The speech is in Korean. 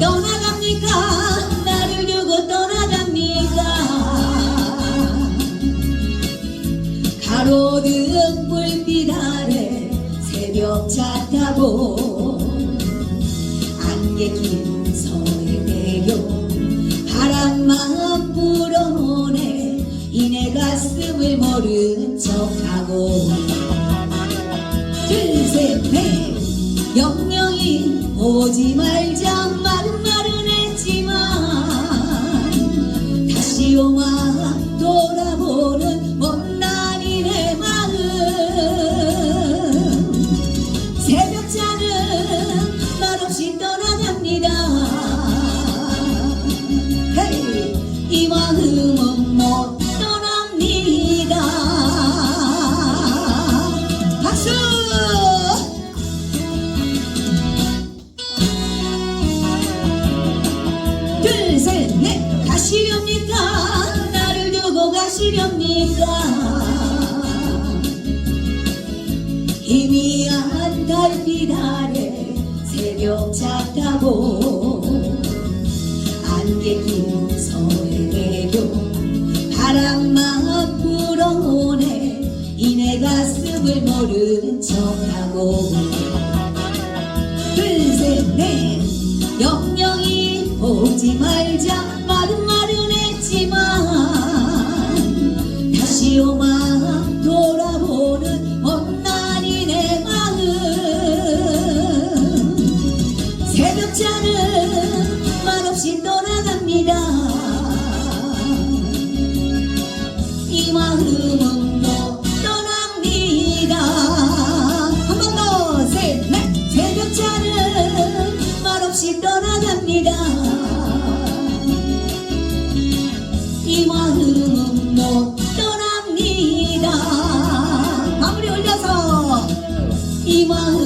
떠나갑니까? 나를 두고 떠나갑니까? 가로등 불빛 아래 새벽차 타고 안개 낀 서해대교 바람만 불어오네. 이내 가슴을 모른 척하고. 둘셋넷. 영영이 오지 말자 말 없이 떠나갑니다. 이 마음은 못 떠납니다. 박수! 둘 셋 넷 가시렵니까 나를 두고 가시렵니까? 희미한 달빛 아래 가슴을 모른 척하고. 둘셋넷. 영영이 오지 말자. 말은 말은 했지만 다시 오마 돌아보는 못난이 내 마음. 새벽차는 겁니다. 이 마음은 못 떠납니다. 마무리 올려서 이 마음